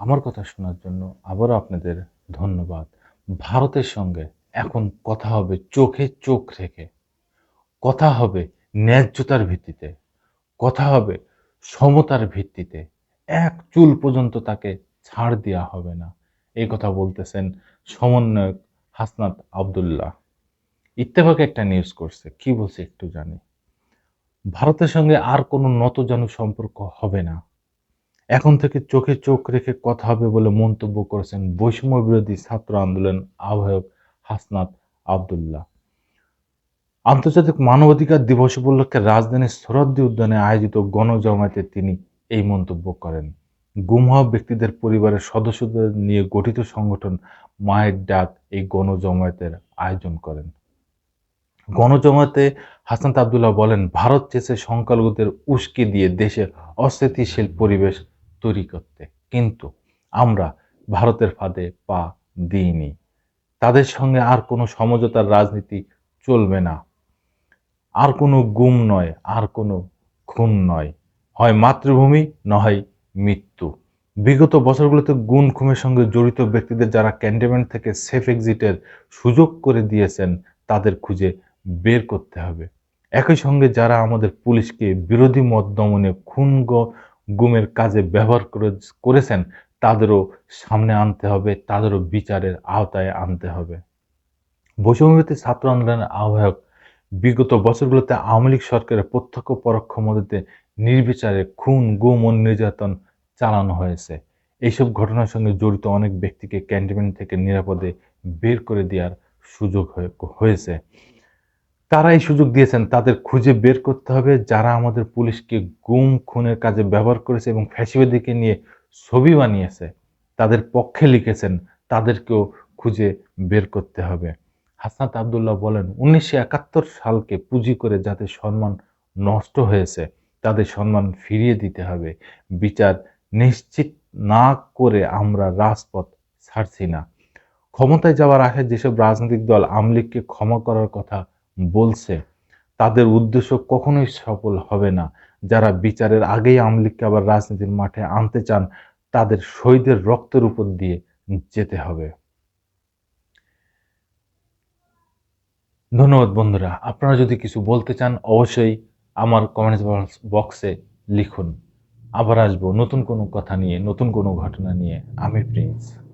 আমার কথা শোনার জন্য আবারও আপনাদের ধন্যবাদ। ভারতের সঙ্গে এখন কথা হবে চোখে চোখ রেখে। কথা হবে ন্যায্যতার ভিত্তিতে। কথা হবে সমতার ভিত্তিতে। এক চুল পর্যন্ত তাকে ছাড় দেওয়া হবে না। এই কথা বলতেছেন সমন্বয়ক হাসনাত আবদুল্লাহ। ইত্তেফাক একটা নিউজ করছে। কি বলছে একটু জানি। ভারতের সঙ্গে আর কোনো নতজানু সম্পর্ক হবে না। এখন থেকে চোখে চোখ রেখে কথা হবে বলে মন্তব্য করেছেন বৈষম্য বিরোধী ছাত্র আন্দোলন আহ্বায়ক হাসনাত আবদুল্লাহ। আন্তর্জাতিক মানবাধিকার দিবস উপলক্ষে রাজধানীর সরদ্দি উদ্যানে আয়োজিত গণজমায়েতে তিনি এই মন্তব্য করেন। গুম হওয়া ব্যক্তিদের পরিবারের সদস্যদের নিয়ে গঠিত সংগঠন মায়ের ডাক এই গণজমায়েতের আয়োজন করেন। গণজমায়েতে হাসান আবদুল্লাহ বলেন, ভারত চেয়েছে সংখ্যালঘুদের উস্কে দিয়ে দেশে অস্থিতিশীল পরিবেশ তৈরি করতে। কিন্তু আমরা ভারতের ফাঁদে পা দিইনি। তাদের সঙ্গে আর কোনো সমঝোতার রাজনীতি চলবে না। আর কোনো গুম নয়, আর কোনো খুন নয়। হয় মাতৃভূমি নয় মৃত্যু। বিগত বছরগুলোতে গুণ খুমের সঙ্গে জড়িত ব্যক্তিদের যারা ক্যান্টনমেন্ট থেকে সেফ এক্সিটের সুযোগ করে দিয়েছেন, তাদের খুঁজে বের করতে হবে। একই সঙ্গে যারা আমাদের পুলিশকে বিরোধী মত দমনে খুন গুমের কাজে ব্যবহার করে, করেছেন, তাদেরও সামনে আনতে হবে, তাদেরও বিচারের আওতায় আনতে হবে। বৈষম্যবিরোধী ছাত্র আন্দোলনের আহ্বায়ক, বিগত বছরগুলোতে আওয়ামী লীগ সরকারের প্রত্যক্ষ পরোক্ষ মদতে নির্বিচারে খুন, গুম ও নির্যাতন চালানো হয়েছে। এইসব ঘটনার সঙ্গে জড়িত অনেক ব্যক্তিকে ক্যান্টনমেন্ট থেকে নিরাপদে বের করে দেওয়ার সুযোগ হয়ে- হয়েছে। তারা এই সুযোগ দিয়েছেন, তাদের খুঁজে বের করতে হবে। যারা আমাদের পুলিশকে গুম, খুনের কাজে ব্যবহার করেছে এবং ফ্যাসিবাদীকে নিয়ে ছবি বানিয়েছে, তাদের পক্ষে লিখেছেন, তাদেরকেও খুঁজে বের করতে হবে। হাসনাত আবদুল্লাহ বলেন, উনিশশো একাত্তর সালকে পুঁজি করে যাতে সম্মান নষ্ট হয়েছে, তাদের সম্মান ফিরিয়ে দিতে হবে। বিচার নিশ্চিত না করে আমরা রাজপথ ছাড়ছি না। ক্ষমতায় যাওয়ার আগে যেসব রাজনৈতিক দল আমলিগকে ক্ষমা করার কথা বলছে, তাদের উদ্দেশ্য কখনোই সফল হবে না। যারা বিচারের আগেই আমলিগকে আবার রাজনীতির মাঠে আনতে চান, তাদের শহীদের রক্তের উপর দিয়ে যেতে হবে। ধন্যবাদ বন্ধুরা। আপনারা যদি কিছু বলতে চান, অবশ্যই আমার কমেন্টস বক্সে লিখুন। আবার আসব নতুন কোনো কথা নিয়ে, নতুন কোনো ঘটনা নিয়ে। আমি প্রিন্স।